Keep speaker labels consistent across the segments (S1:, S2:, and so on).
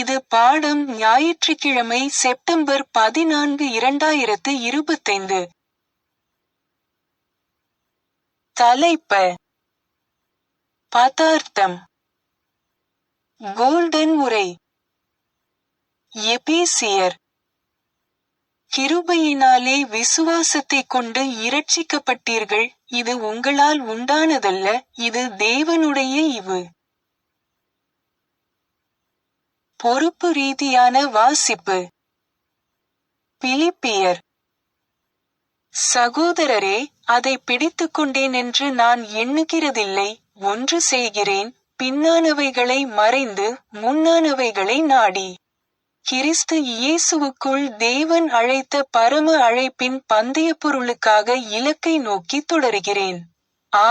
S1: இது பாடம் ஞாயிற்றுக்கிழமை செப்டம்பர் பதினான்கு இரண்டாயிரத்து இருபத்தைந்து தலைப்ப பதார்த்தம் கோல்டன் உரை எபேசியர் கிருபையினாலே விசுவாசத்தை கொண்டு இரட்சிக்கப்பட்டீர்கள் இது உங்களால் உண்டானதல்ல இது தேவனுடைய இவு பொறுப்பு ரீதியான வாசிப்பு பிலிப்பியர் சகோதரரே அதை கொண்டேன் என்று நான் எண்ணுகிறதில்லை ஒன்று செய்கிறேன் பின்னானவைகளை மறைந்து முன்னானவைகளை நாடி கிறிஸ்து இயேசுவுக்குள் தேவன் அழைத்த பரம அழைப்பின் பந்தய பொருளுக்காக இலக்கை நோக்கி தொடர்கிறேன்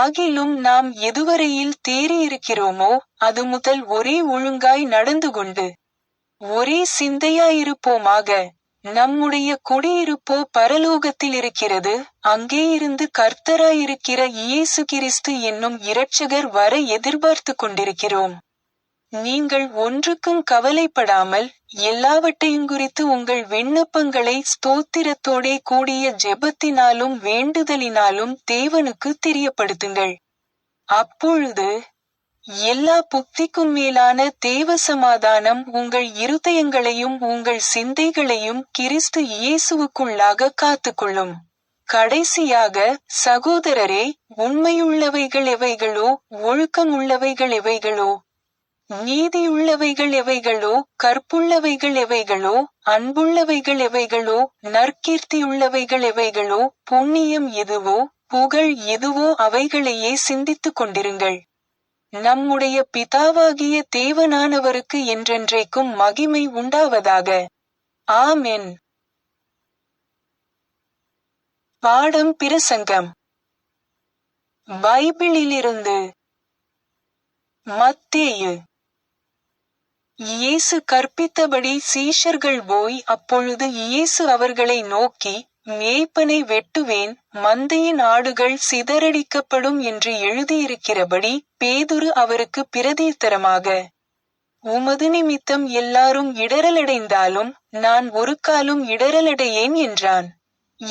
S1: ஆகிலும் நாம் எதுவரையில் தேறியிருக்கிறோமோ அது முதல் ஒரே ஒழுங்காய் நடந்து கொண்டு ஒரே சிந்தையாயிருப்போமாக நம்முடைய குடியிருப்போ பரலோகத்தில் இருக்கிறது அங்கே இருந்து கர்த்தராயிருக்கிற இயேசு கிறிஸ்து என்னும் இரட்சகர் வர எதிர்பார்த்து கொண்டிருக்கிறோம் நீங்கள் ஒன்றுக்கும் கவலைப்படாமல் எல்லாவற்றையும் குறித்து உங்கள் விண்ணப்பங்களை ஸ்தோத்திரத்தோடே கூடிய ஜெபத்தினாலும் வேண்டுதலினாலும் தேவனுக்கு தெரியப்படுத்துங்கள் அப்பொழுது எல்லா புக்திக்கும் மேலான தேவ சமாதானம் உங்கள் இருதயங்களையும் உங்கள் சிந்தைகளையும் கிறிஸ்து இயேசுவுக்குள்ளாக காத்துக்கொள்ளும் கடைசியாக சகோதரரே உண்மையுள்ளவைகள் எவைகளோ ஒழுக்கம் உள்ளவைகள் எவைகளோ நீதியுள்ளவைகள் எவைகளோ கற்புள்ளவைகள் எவைகளோ அன்புள்ளவைகள் எவைகளோ நற்கீர்த்தியுள்ளவைகள் எவைகளோ புண்ணியம் எதுவோ புகழ் எதுவோ அவைகளையே சிந்தித்துக் கொண்டிருங்கள் நம்முடைய பிதாவாகிய தேவனானவருக்கு என்றென்றைக்கும் மகிமை உண்டாவதாக ஆமென் பாடம் பிரசங்கம் பைபிளிலிருந்து மத்தேயு இயேசு கற்பித்தபடி சீஷர்கள் போய் அப்பொழுது இயேசு அவர்களை நோக்கி மேய்ப்பனை வெட்டுவேன் மந்தையின் ஆடுகள் சிதறடிக்கப்படும் என்று எழுதியிருக்கிறபடி பேதுரு அவருக்கு பிரதித்தரமாக உமது நிமித்தம் எல்லாரும் இடரலடைந்தாலும் நான் ஒரு காலும் இடரலடையேன் என்றான்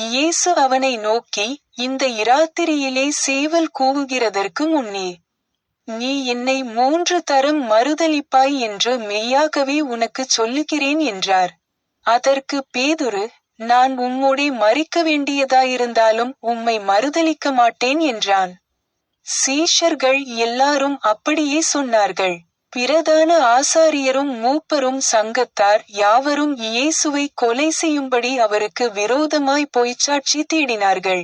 S1: இயேசு அவனை நோக்கி இந்த இராத்திரியிலே சேவல் கூவுகிறதற்கு முன்னே நீ என்னை மூன்று தரம் மறுதளிப்பாய் என்று மெய்யாகவே உனக்கு சொல்லுகிறேன் என்றார் அதற்கு பேதுரு நான் உம்மோடே மறிக்க வேண்டியதாயிருந்தாலும் உம்மை மறுதளிக்க மாட்டேன் என்றான் சீஷர்கள் எல்லாரும் அப்படியே சொன்னார்கள் பிரதான ஆசாரியரும் மூப்பரும் சங்கத்தார் யாவரும் இயேசுவை கொலை செய்யும்படி அவருக்கு விரோதமாய் பொய்ச்சாட்சி தேடினார்கள்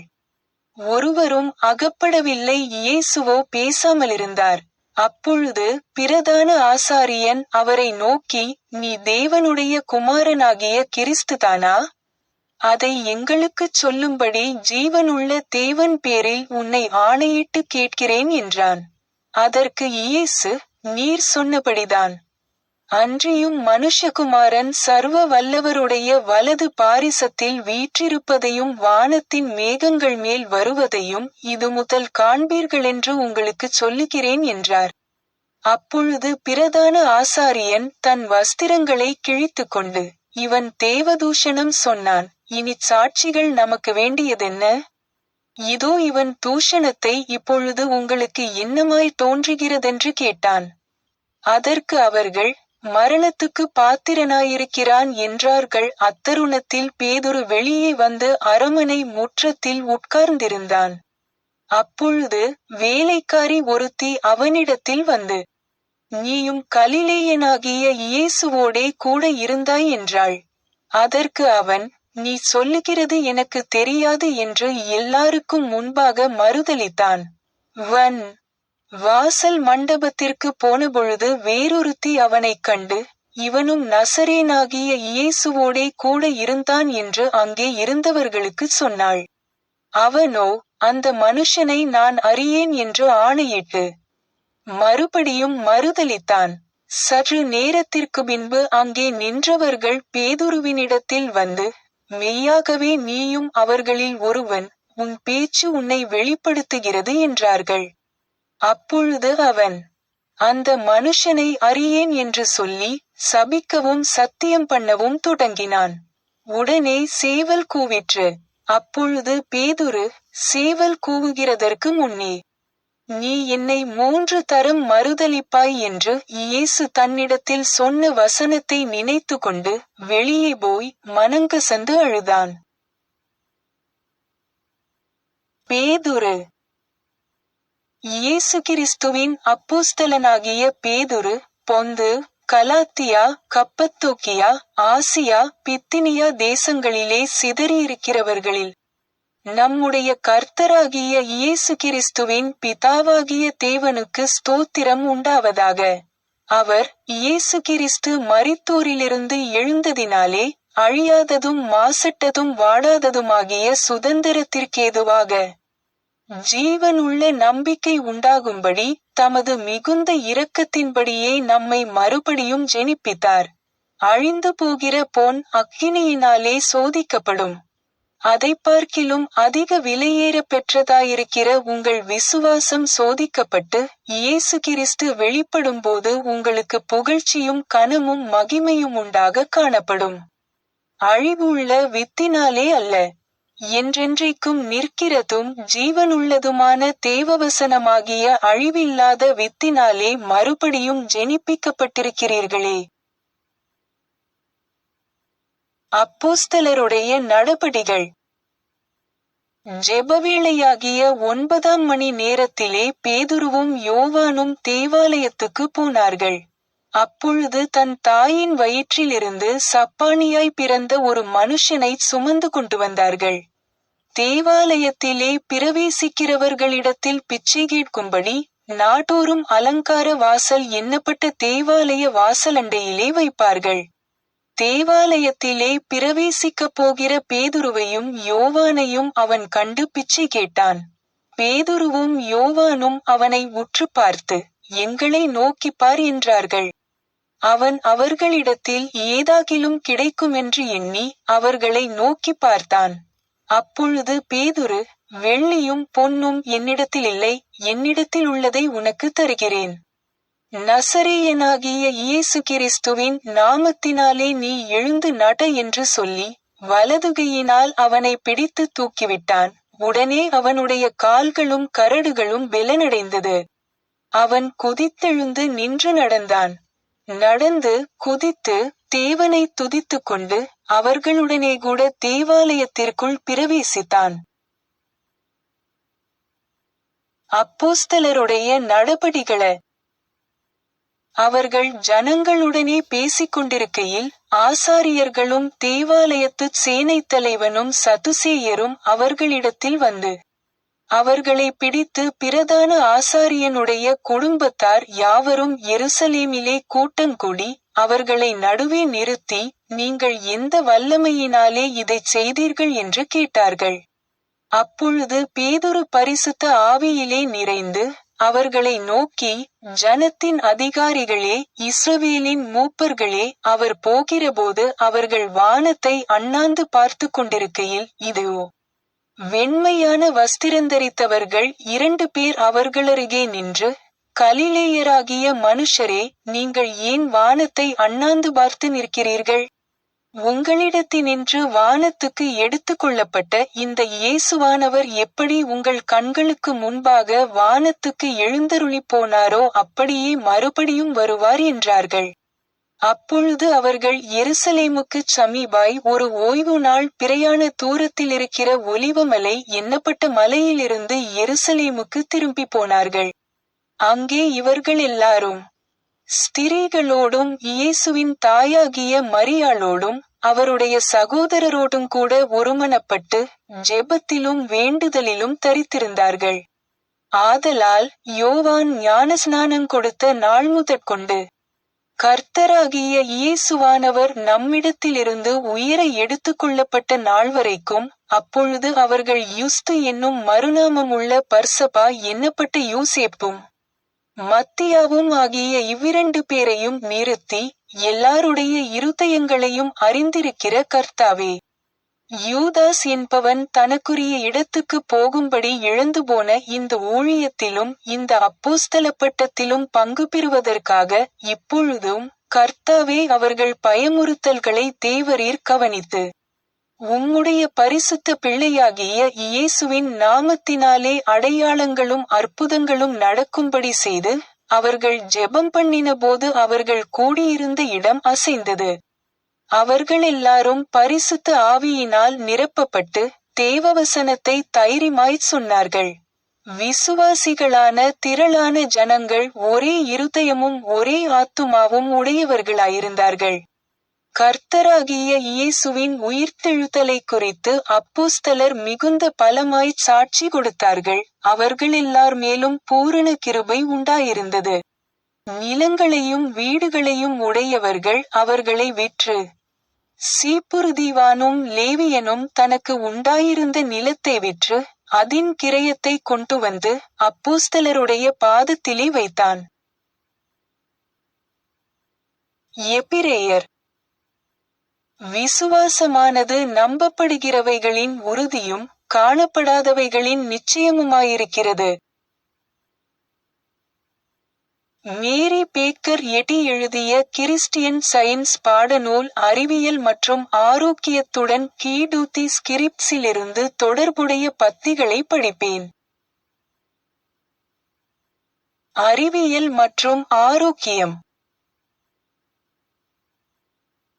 S1: ஒருவரும் அகப்படவில்லை இயேசுவோ பேசாமலிருந்தார் அப்பொழுது பிரதான ஆசாரியன் அவரை நோக்கி நீ தேவனுடைய குமாரனாகிய கிறிஸ்துதானா அதை எங்களுக்குச் சொல்லும்படி ஜீவனுள்ள தேவன் பேரில் உன்னை ஆணையிட்டு கேட்கிறேன் என்றான். அதற்கு இயேசு, நீர் சொன்னபடிதான். அன்றியும் மனுஷகுமாரன் சர்வ வல்லவருடைய வலது பாரிசத்தில் வீற்றிருப்பதையும் வானத்தின் மேகங்கள் மேல் வருவதையும் இது முதல் காண்பீர்களென்று உங்களுக்குச் சொல்லுகிறேன் என்றார். அப்பொழுது பிரதான ஆசாரியன் தன் வஸ்திரங்களை கிழித்துக்கொண்டு, இவன் தேவதூஷணம் சொன்னான் இனி சாட்சிகள் நமக்கு வேண்டியதென்ன இதோ இவன் தூஷணத்தை இப்பொழுது உங்களுக்கு என்னமாய் தோன்றுகிறதென்று கேட்டான் அதற்கு அவர்கள் மரணத்துக்கு பாத்திரனாயிருக்கிறான் என்றார்கள் அத்தருணத்தில் பேதொரு வெளியே வந்து அரமனை முற்றத்தில் உட்கார்ந்திருந்தான் அப்பொழுது வேலைக்காரி ஒருத்தி அவனிடத்தில் வந்து நீயும் கலிலேயனாகிய இயேசுவோடே கூட இருந்தாய் என்றாள் அதற்கு அவன் நீ சொல்லுகிறது எனக்கு தெரியாது என்று எல்லாருக்கும் முன்பாக மறுதளித்தான். வன் வாசல் மண்டபத்திற்கு போனபொழுது வேறொருத்தி அவனைக் கண்டு, இவனும் நசரேனாகிய இயேசுவோடே கூட இருந்தான் என்று அங்கே இருந்தவர்களுக்குச் சொன்னாள். அவனோ, அந்த மனுஷனை நான் அறியேன் என்று ஆணையிட்டு. மறுபடியும் மறுதளித்தான். சற்று நேரத்திற்கு பின்பு அங்கே நின்றவர்கள் பேதுருவினிடத்தில் வந்து, மெய்யாகவே நீயும் அவர்களில் ஒருவன் உன் பேச்சு உன்னை வெளிப்படுத்துகிறது என்றார்கள் அப்பொழுது அவன் அந்த மனுஷனை அறியேன் என்று சொல்லி சபிக்கவும் சத்தியம் பண்ணவும் தொடங்கினான் உடனே சேவல் கூவிற்று அப்பொழுது பேதுரு சேவல் கூவுகிறதற்கு முன்னே நீ என்னை மூன்று தரம் மறுதளிப்பாய் என்று இயேசு தன்னிடத்தில் சொன்ன வசனத்தை நினைத்து கொண்டு வெளியே போய் சென்று அழுதான் பேதுரு இயேசு கிறிஸ்துவின் அப்போஸ்தலனாகிய பேதுரு பொந்து கலாத்தியா கப்பத்தோக்கியா ஆசியா பித்தினியா தேசங்களிலே சிதறியிருக்கிறவர்களில் நம்முடைய கர்த்தராகிய இயேசு கிறிஸ்துவின் பிதாவாகிய தேவனுக்கு ஸ்தோத்திரம் உண்டாவதாக அவர் இயேசு கிறிஸ்து மரித்தோரிலிருந்து எழுந்ததினாலே அழியாததும் மாசட்டதும் வாடாததுமாகிய சுதந்திரத்திற்கேதுவாக ஜீவனுள்ள நம்பிக்கை உண்டாகும்படி தமது மிகுந்த இரக்கத்தின்படியே நம்மை மறுபடியும் ஜெனிப்பித்தார் அழிந்து போகிற பொன் அக்கினியினாலே சோதிக்கப்படும் அதை பார்க்கிலும் அதிக விலையேற பெற்றதாயிருக்கிற உங்கள் விசுவாசம் சோதிக்கப்பட்டு இயேசு கிறிஸ்து வெளிப்படும்போது உங்களுக்கு புகழ்ச்சியும் கனமும் மகிமையும் உண்டாக காணப்படும் அழிவுள்ள வித்தினாலே அல்ல என்றென்றைக்கும் நிற்கிறதும் ஜீவனுள்ளதுமான தேவவசனமாகிய அழிவில்லாத வித்தினாலே மறுபடியும் ஜெனிப்பிக்கப்பட்டிருக்கிறீர்களே அப்போஸ்தலருடைய நடபடிகள் ஜெபவேளையாகிய ஒன்பதாம் மணி நேரத்திலே பேதுருவும் யோவானும் தேவாலயத்துக்கு போனார்கள் அப்பொழுது தன் தாயின் வயிற்றிலிருந்து சப்பானியாய் பிறந்த ஒரு மனுஷனை சுமந்து கொண்டு வந்தார்கள் தேவாலயத்திலே பிரவேசிக்கிறவர்களிடத்தில் பிச்சை கேட்கும்படி நாட்டோரும் அலங்கார வாசல் எண்ணப்பட்ட தேவாலய வாசலண்டையிலே வைப்பார்கள் தேவாலயத்திலே பிரவேசிக்கப் போகிற பேதுருவையும் யோவானையும் அவன் கண்டு பிச்சை கேட்டான் பேதுருவும் யோவானும் அவனை உற்று பார்த்து எங்களை நோக்கிப்பார் என்றார்கள் அவன் அவர்களிடத்தில் ஏதாகிலும் கிடைக்குமென்று எண்ணி அவர்களை நோக்கி பார்த்தான் அப்பொழுது பேதுரு வெள்ளியும் பொன்னும் என்னிடத்தில் இல்லை என்னிடத்தில் உள்ளதை உனக்கு தருகிறேன் நசரேயனாகிய இயேசு கிறிஸ்துவின் நாமத்தினாலே நீ எழுந்து நட என்று சொல்லி வலதுகையினால் அவனை பிடித்து தூக்கிவிட்டான் உடனே அவனுடைய கால்களும் கரடுகளும் வெலனடைந்தது அவன் குதித்தெழுந்து நின்று நடந்தான் நடந்து குதித்து தேவனை துதித்து கொண்டு அவர்களுடனே கூட தேவாலயத்திற்குள் பிரவேசித்தான் அப்போஸ்தலருடைய நடபடிகளை அவர்கள் ஜனங்களுடனே பேசிக் கொண்டிருக்கையில் ஆசாரியர்களும் தேவாலயத்துச் சேனைத் தலைவனும் சதுசேயரும் அவர்களிடத்தில் வந்து அவர்களை பிடித்து பிரதான ஆசாரியனுடைய குடும்பத்தார் யாவரும் எருசலேமிலே கூட்டங்கூடி அவர்களை நடுவே நிறுத்தி நீங்கள் எந்த வல்லமையினாலே இதைச் செய்தீர்கள் என்று கேட்டார்கள் அப்பொழுது பேதொரு பரிசுத்த ஆவியிலே நிறைந்து அவர்களை நோக்கி ஜனத்தின் அதிகாரிகளே இஸ்ரவேலின் மூப்பர்களே அவர் போகிறபோது அவர்கள் வானத்தை அண்ணாந்து பார்த்து கொண்டிருக்கையில் இதுவோ வெண்மையான வஸ்திரந்தரித்தவர்கள் இரண்டு பேர் அவர்களருகே நின்று கலிலேயராகிய மனுஷரே நீங்கள் ஏன் வானத்தை அண்ணாந்து பார்த்து நிற்கிறீர்கள் உங்களிடத்தினின்று வானத்துக்கு கொள்ளப்பட்ட இந்த இயேசுவானவர் எப்படி உங்கள் கண்களுக்கு முன்பாக வானத்துக்கு போனாரோ அப்படியே மறுபடியும் வருவார் என்றார்கள் அப்பொழுது அவர்கள் எருசலேமுக்குச் சமீபாய் ஒரு ஓய்வு நாள் பிரயாண தூரத்திலிருக்கிற ஒலிவமலை எண்ணப்பட்ட மலையிலிருந்து எருசலேமுக்கு திரும்பி போனார்கள் அங்கே இவர்கள் எல்லாரும் ஸ்திரீகளோடும் இயேசுவின் தாயாகிய மரியாளோடும் அவருடைய சகோதரரோடும் கூட ஒருமனப்பட்டு ஜெபத்திலும் வேண்டுதலிலும் தரித்திருந்தார்கள் ஆதலால் யோவான் ஸ்நானம் கொடுத்த நாள் கொண்டு கர்த்தராகிய இயேசுவானவர் நம்மிடத்திலிருந்து உயிரை எடுத்துக் கொள்ளப்பட்ட நாள் வரைக்கும் அப்பொழுது அவர்கள் யூஸ்து என்னும் மறுநாமம் உள்ள பர்சபா என்னப்பட்ட யூசேப்பும் மத்தியாவும் ஆகிய இவ்விரண்டு பேரையும் நிறுத்தி எல்லாருடைய இருதயங்களையும் அறிந்திருக்கிற கர்த்தாவே யூதாஸ் என்பவன் தனக்குரிய இடத்துக்கு போகும்படி இழந்துபோன இந்த ஊழியத்திலும் இந்த அப்போஸ்தலப்பட்டத்திலும் பங்கு பெறுவதற்காக இப்பொழுதும் கர்த்தாவே அவர்கள் பயமுறுத்தல்களை தேவரீர் கவனித்து உம்முடைய பரிசுத்த பிள்ளையாகிய இயேசுவின் நாமத்தினாலே அடையாளங்களும் அற்புதங்களும் நடக்கும்படி செய்து அவர்கள் ஜெபம் பண்ணினபோது அவர்கள் கூடியிருந்த இடம் அசைந்தது அவர்கள் எல்லாரும் பரிசுத்த ஆவியினால் நிரப்பப்பட்டு தேவவசனத்தை தைரியமாய் சொன்னார்கள் விசுவாசிகளான திரளான ஜனங்கள் ஒரே இருதயமும் ஒரே ஆத்துமாவும் உடையவர்களாயிருந்தார்கள் கர்த்தராகிய இயேசுவின் உயிர்த்தெழுதலை குறித்து அப்போஸ்தலர் மிகுந்த பலமாய்ச் சாட்சி கொடுத்தார்கள் அவர்கள் எல்லார் மேலும் பூரண கிருபை உண்டாயிருந்தது நிலங்களையும் வீடுகளையும் உடையவர்கள் அவர்களை விற்று சீப்புருதீவானும் லேவியனும் தனக்கு உண்டாயிருந்த நிலத்தை விற்று அதின் கிரயத்தை கொண்டு வந்து அப்போஸ்தலருடைய பாதத்திலே வைத்தான் எபிரேயர் விசுவாசமானது நம்பப்படுகிறவைகளின் உறுதியும் காணப்படாதவைகளின் நிச்சயமுமாயிருக்கிறது மேரி பேக்கர் எட்டி எழுதிய கிறிஸ்டியன் சயின்ஸ் பாடநூல் அறிவியல் மற்றும் ஆரோக்கியத்துடன் கீடூத்தி ஸ்கிரிப்ட்ஸிலிருந்து தொடர்புடைய பத்திகளை படிப்பேன் அறிவியல் மற்றும் ஆரோக்கியம்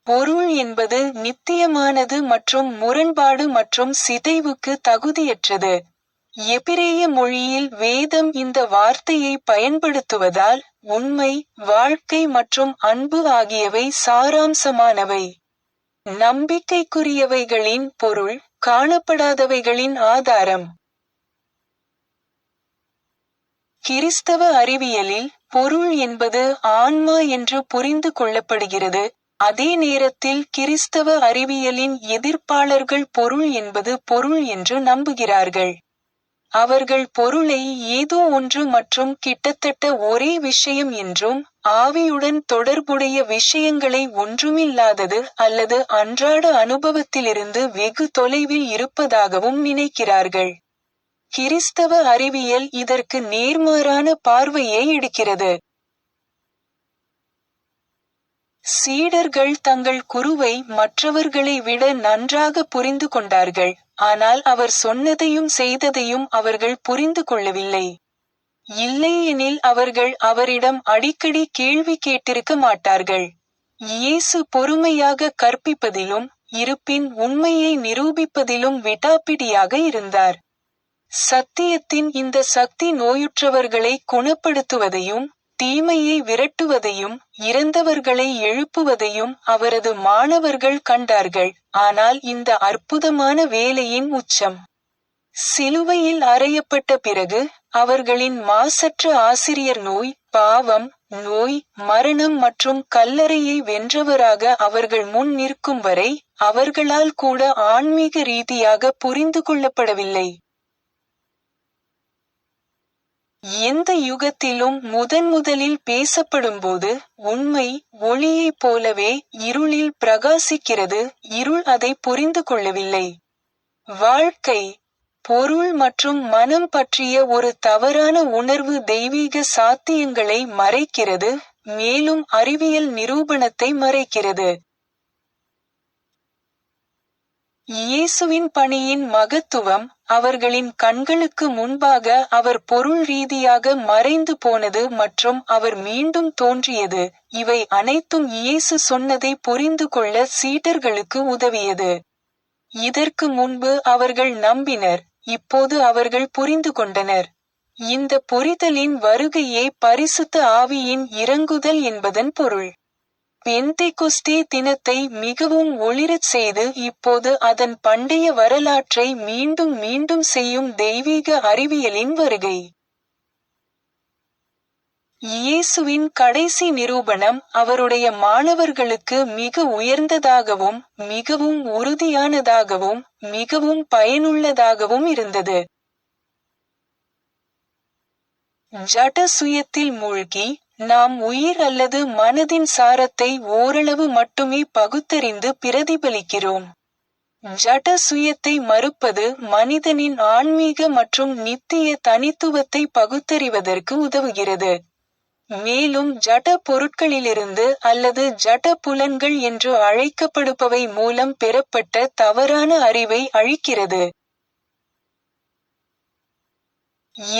S1: பொருள் என்பது நித்தியமானது மற்றும் முரண்பாடு மற்றும் சிதைவுக்கு தகுதியற்றது எபிரேய மொழியில் வேதம் இந்த வார்த்தையை பயன்படுத்துவதால் உண்மை வாழ்க்கை மற்றும் அன்பு ஆகியவை சாராம்சமானவை நம்பிக்கைக்குரியவைகளின் பொருள் காணப்படாதவைகளின் ஆதாரம் கிறிஸ்தவ அறிவியலில் பொருள் என்பது ஆன்மா என்று புரிந்து கொள்ளப்படுகிறது அதே நேரத்தில் கிறிஸ்தவ அறிவியலின் எதிர்ப்பாளர்கள் பொருள் என்பது பொருள் என்று நம்புகிறார்கள் அவர்கள் பொருளை ஏதோ ஒன்று மற்றும் கிட்டத்தட்ட ஒரே விஷயம் என்றும் ஆவியுடன் தொடர்புடைய விஷயங்களை ஒன்றுமில்லாதது அல்லது அன்றாட அனுபவத்திலிருந்து வெகு தொலைவில் இருப்பதாகவும் நினைக்கிறார்கள் கிறிஸ்தவ அறிவியல் இதற்கு நேர்மாறான பார்வையை எடுக்கிறது சீடர்கள் தங்கள் குருவை மற்றவர்களை விட நன்றாக புரிந்து கொண்டார்கள் ஆனால் அவர் சொன்னதையும் செய்ததையும் அவர்கள் புரிந்து கொள்ளவில்லை இல்லையெனில் அவர்கள் அவரிடம் அடிக்கடி கேள்வி கேட்டிருக்க மாட்டார்கள் இயேசு பொறுமையாக கற்பிப்பதிலும் இருப்பின் உண்மையை நிரூபிப்பதிலும் விட்டாப்பிடியாக இருந்தார் சத்தியத்தின் இந்த சக்தி நோயுற்றவர்களை குணப்படுத்துவதையும் தீமையை விரட்டுவதையும் இறந்தவர்களை எழுப்புவதையும் அவரது மாணவர்கள் கண்டார்கள் ஆனால் இந்த அற்புதமான வேலையின் உச்சம் சிலுவையில் அறையப்பட்ட பிறகு அவர்களின் மாசற்ற ஆசிரியர் நோய் பாவம் நோய் மரணம் மற்றும் கல்லறையை வென்றவராக அவர்கள் முன் நிற்கும் வரை அவர்களால் கூட ஆன்மீக ரீதியாக புரிந்து கொள்ளப்படவில்லை எந்த யுகத்திலும் முதன் பேசப்படும் பேசப்படும்போது உண்மை, ஒளியைப் போலவே இருளில் பிரகாசிக்கிறது இருள் அதை புரிந்து கொள்ளவில்லை வாழ்க்கை, பொருள் மற்றும் மனம் பற்றிய ஒரு தவறான உணர்வு தெய்வீக சாத்தியங்களை மறைக்கிறது, மேலும் அறிவியல் நிரூபணத்தை மறைக்கிறது. இயேசுவின் பணியின் மகத்துவம் அவர்களின் கண்களுக்கு முன்பாக அவர் பொருள் ரீதியாக மறைந்து போனது மற்றும் அவர் மீண்டும் தோன்றியது இவை அனைத்தும் இயேசு சொன்னதை புரிந்து கொள்ள சீடர்களுக்கு உதவியது இதற்கு முன்பு அவர்கள் நம்பினர் இப்போது அவர்கள் புரிந்து கொண்டனர் இந்த புரிதலின் வருகையே பரிசுத்த ஆவியின் இறங்குதல் என்பதன் பொருள் பெந்தைகுஸ்தே தினத்தை மிகவும் ஒளிரச் செய்து இப்போது அதன் பண்டைய வரலாற்றை மீண்டும் மீண்டும் செய்யும் தெய்வீக அறிவியலின் வருகை இயேசுவின் கடைசி நிரூபணம் அவருடைய மாணவர்களுக்கு மிக உயர்ந்ததாகவும் மிகவும் உறுதியானதாகவும் மிகவும் பயனுள்ளதாகவும் இருந்தது ஜட சுயத்தில் மூழ்கி நாம் உயிர் அல்லது மனதின் சாரத்தை ஓரளவு மட்டுமே பகுத்தறிந்து பிரதிபலிக்கிறோம் ஜட சுயத்தை மறுப்பது மனிதனின் ஆன்மீக மற்றும் நித்திய தனித்துவத்தை பகுத்தறிவதற்கு உதவுகிறது மேலும் ஜட பொருட்களிலிருந்து அல்லது ஜட புலன்கள் என்று அழைக்கப்படுபவை மூலம் பெறப்பட்ட தவறான அறிவை அழிக்கிறது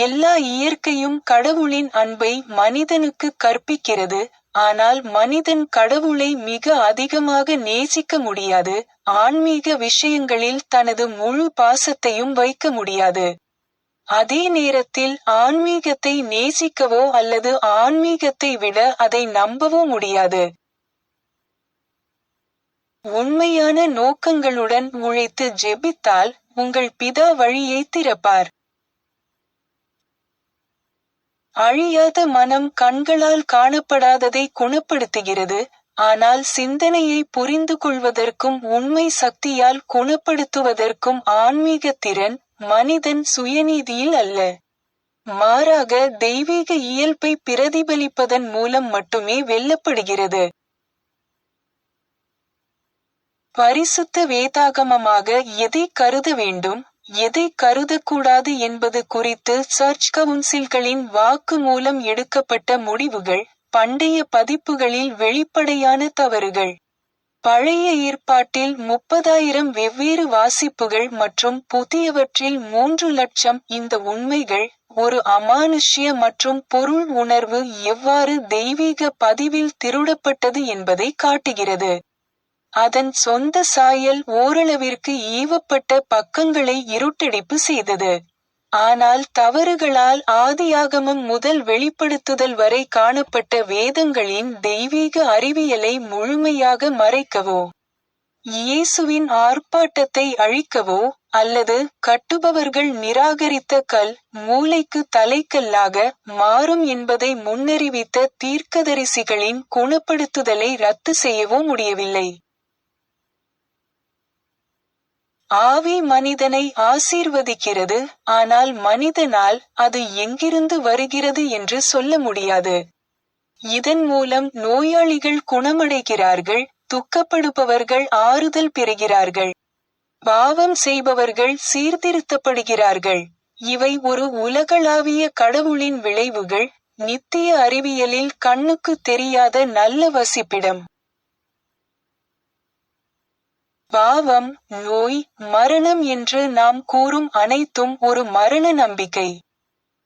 S1: எல்லா இயற்கையும் கடவுளின் அன்பை மனிதனுக்கு கற்பிக்கிறது, ஆனால் மனிதன் கடவுளை மிக அதிகமாக நேசிக்க முடியாது, ஆன்மீக விஷயங்களில் தனது முழு பாசத்தையும் வைக்க முடியாது. அதே நேரத்தில் ஆன்மீகத்தை நேசிக்கவோ அல்லது ஆன்மீகத்தை விட அதை நம்பவோ முடியாது. உண்மையான நோக்கங்களுடன் உழைத்து ஜெபித்தால், உங்கள் பிதா வழியை திறப்பார். அழியாத மனம் கண்களால் காணப்படாததை குணப்படுத்துகிறது ஆனால் சிந்தனையை புரிந்து கொள்வதற்கும் உண்மை சக்தியால் குணப்படுத்துவதற்கும் ஆன்மீக திறன் மனிதன் சுயநீதியில் அல்ல மாறாக தெய்வீக இயல்பை பிரதிபலிப்பதன் மூலம் மட்டுமே வெல்லப்படுகிறது பரிசுத்த வேதாகமமாக எதை கருத வேண்டும் எதை கருதக்கூடாது என்பது குறித்து சர்ச் கவுன்சில்களின் வாக்கு மூலம் எடுக்கப்பட்ட முடிவுகள் பண்டைய பதிப்புகளில் வெளிப்படையான தவறுகள் பழைய ஏற்பாட்டில் முப்பதாயிரம் வெவ்வேறு வாசிப்புகள் மற்றும் புதியவற்றில் மூன்று லட்சம் இந்த உண்மைகள் ஒரு அமானுஷ்ய மற்றும் பொருள் உணர்வு எவ்வாறு தெய்வீக பதிவில் திருடப்பட்டது என்பதை காட்டுகிறது அதன் சொந்த சாயல் ஓரளவிற்கு ஈவப்பட்ட பக்கங்களை இருட்டடிப்பு செய்தது ஆனால் தவறுகளால் ஆதியாகமம் முதல் வெளிப்படுத்துதல் வரை காணப்பட்ட வேதங்களின் தெய்வீக அறிவியலை முழுமையாக மறைக்கவோ இயேசுவின் ஆர்ப்பாட்டத்தை அழிக்கவோ அல்லது கட்டுபவர்கள் நிராகரித்த கல் மூளைக்கு தலைக்கல்லாக மாறும் என்பதை முன்னறிவித்த தீர்க்கதரிசிகளின் குணப்படுத்துதலை ரத்து செய்யவோ முடியவில்லை ஆவி மனிதனை ஆசீர்வதிக்கிறது ஆனால் மனிதனால் அது எங்கிருந்து வருகிறது என்று சொல்ல முடியாது இதன் மூலம் நோயாளிகள் குணமடைகிறார்கள் துக்கப்படுபவர்கள் ஆறுதல் பெறுகிறார்கள் பாவம் செய்பவர்கள் சீர்திருத்தப்படுகிறார்கள் இவை ஒரு உலகளாவிய கடவுளின் விளைவுகள் நித்திய அறிவியலில் கண்ணுக்கு தெரியாத நல்ல வசிப்பிடம் பாவம் நோய் மரணம் என்று நாம் கூறும் அனைத்தும் ஒரு மரண நம்பிக்கை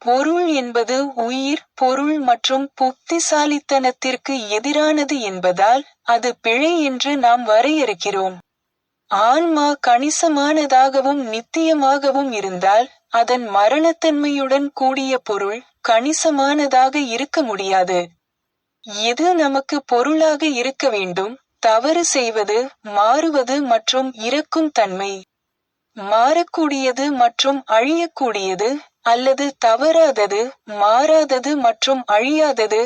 S1: பொருள் என்பது உயிர் பொருள் மற்றும் புத்திசாலித்தனத்திற்கு எதிரானது என்பதால் அது பிழை என்று நாம் வரையறுக்கிறோம் ஆன்மா கணிசமானதாகவும் நித்தியமாகவும் இருந்தால் அதன் மரணத்தன்மையுடன் கூடிய பொருள் கணிசமானதாக இருக்க முடியாது எது நமக்கு பொருளாக இருக்க வேண்டும் தவறு செய்வது மாறுவது மற்றும் இறக்கும் தன்மை மாறக்கூடியது மற்றும் அழியக்கூடியது அல்லது தவறாதது மாறாதது மற்றும் அழியாதது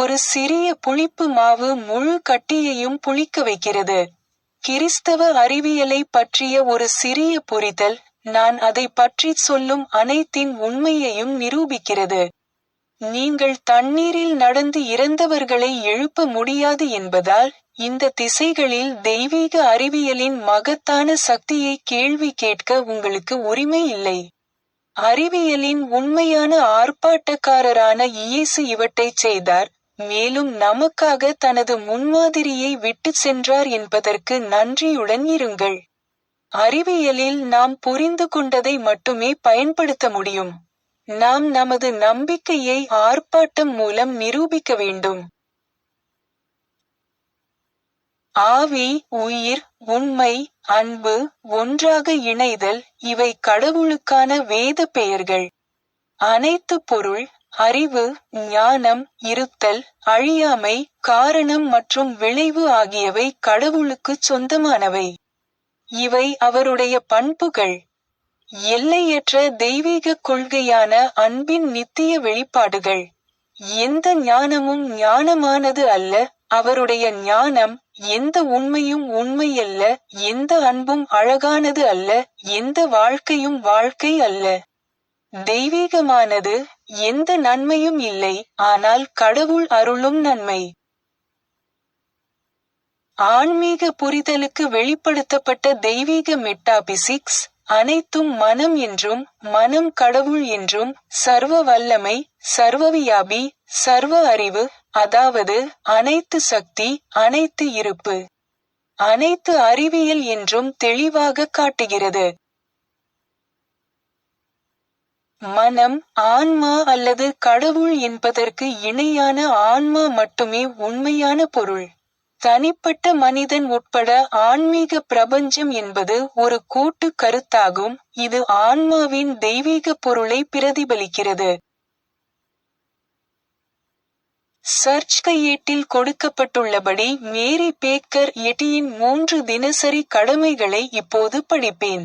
S1: ஒரு சிறிய புளிப்பு மாவு முழு கட்டியையும் புளிக்க வைக்கிறது கிறிஸ்தவ அறிவியலை பற்றிய ஒரு சிறிய புரிதல் நான் அதை பற்றி சொல்லும் அனைத்தின் உண்மையையும் நிரூபிக்கிறது நீங்கள் தண்ணீரில் நடந்து இறந்தவர்களை எழுப்ப முடியாது என்பதால் இந்த திசைகளில் தெய்வீக அறிவியலின் மகத்தான சக்தியை கேள்வி கேட்க உங்களுக்கு உரிமை இல்லை அறிவியலின் உண்மையான ஆர்ப்பாட்டக்காரரான இயேசு இவற்றைச் செய்தார் மேலும் நமக்காக தனது முன்மாதிரியை விட்டு சென்றார் என்பதற்கு நன்றியுடன் இருங்கள் அறிவியலில் நாம் புரிந்து கொண்டதை மட்டுமே பயன்படுத்த முடியும் நாம் நமது நம்பிக்கையை ஆர்ப்பாட்டம் மூலம் நிரூபிக்க வேண்டும் ஆவி உயிர் உண்மை அன்பு ஒன்றாக இணைதல் இவை கடவுளுக்கான வேத பெயர்கள் அனைத்து பொருள் அறிவு ஞானம் இருத்தல் அழியாமை காரணம் மற்றும் விளைவு ஆகியவை கடவுளுக்கு சொந்தமானவை இவை அவருடைய பண்புகள் எல்லையற்ற தெய்வீக கொள்கையான அன்பின் நித்திய வெளிப்பாடுகள் எந்த ஞானமும் ஞானமானது அல்ல அவருடைய ஞானம் எந்த உண்மையும் உண்மையல்ல எந்த அன்பும் அழகானது அல்ல எந்த வாழ்க்கையும் வாழ்க்கை அல்ல தெய்வீகமானது எந்த நன்மையும் இல்லை ஆனால் கடவுள் அருளும் நன்மை ஆன்மீக புரிதலுக்கு வெளிப்படுத்தப்பட்ட தெய்வீக மெட்டாபிசிக்ஸ் அனைத்தும் மனம் என்றும் மனம் கடவுள் என்றும் சர்வ வல்லமை சர்வவியாபி சர்வ அறிவு அதாவது அனைத்து சக்தி அனைத்து இருப்பு அனைத்து அறிவியல் என்றும் தெளிவாக காட்டுகிறது மனம் ஆன்மா அல்லது கடவுள் என்பதற்கு இணையான ஆன்மா மட்டுமே உண்மையான பொருள் தனிப்பட்ட மனிதன் உட்பட ஆன்மீக பிரபஞ்சம் என்பது ஒரு கூட்டு கருத்தாகும் இது ஆன்மாவின் தெய்வீக பொருளை பிரதிபலிக்கிறது சர்ச் கையேட்டில் கொடுக்கப்பட்டுள்ளபடி மேரி பேக்கர் எட்டியின் மூன்று தினசரி கடமைகளை இப்போது படிப்பேன்